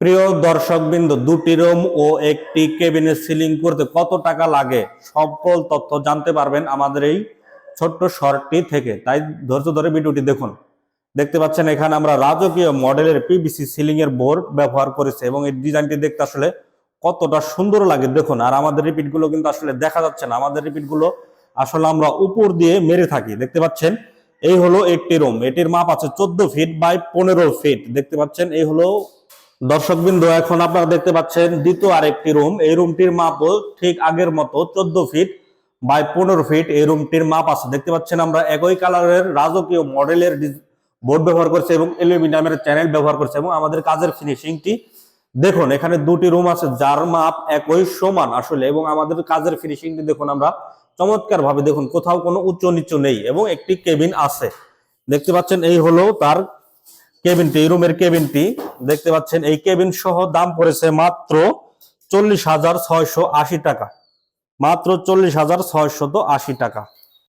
প্রিয় দর্শক বিন্দু দুটি রুম ও একটি কেবিনের সিলিং করতে কত টাকা লাগে সকল তথ্য জানতে পারবেন আমাদের এই ছোট্ট শর্টটি থেকে। তাই ধৈর্য ধরে ভিডিওটি দেখুন। দেখতে পাচ্ছেন, এখানে আমরা রাজকীয় মডেলের পিবিসি সিলিং এর বোর্ড ব্যবহার করেছে এবং এই ডিজাইনটি দেখতে আসলে কতটা সুন্দর লাগে। দেখুন, আর আমাদের রিপিটগুলো কিন্তু আসলে দেখা যাচ্ছে না। আমাদের রিপিটগুলো আসলে আমরা উপর দিয়ে মেরে থাকি। দেখতে পাচ্ছেন, এই হলো একটি রুম। এটির মাপ আছে চোদ্দ ফিট বাই পনেরো ফিট। দেখতে পাচ্ছেন, এই হলো দর্শকবৃন্দ, এখন আপনারা দেখতে পাচ্ছেন দ্বিতীয় আরেকটি রুম এই রুমটির মাপও ঠিক আগের মতো, চোদ্দ ফিট বাই পনেরো ফিট এই রুমটির মাপ আছে। দেখতে পাচ্ছেন আমরা একই কালারের রাজকীয় মডেলের বোর্ড ব্যবহার করছে এবং অ্যালুমিনিয়ামের চ্যানেল ব্যবহার করছে এবং আমাদের কাজের ফিনিশিংটি দেখুন, এখানে দুটি রুম আছে যার মাপ একই সমান আসলে এবং আমাদের কাজের ফিনিশিংটি দেখুন আমরা চমৎকার ভাবে দেখুন কোথাও কোনো উচ্চ নিচু নেই এবং একটি কেবিন আছে। দেখতে পাচ্ছেন এই হলো তার কেবিনটি এই রুমের কেবিনটি দেখতে পাচ্ছেন, এই কেবিন সহ দাম পড়েছে মাত্র চল্লিশ হাজার ছয়শো আশি টাকা। মাত্র চল্লিশ হাজার ছয়শত আশি টাকা।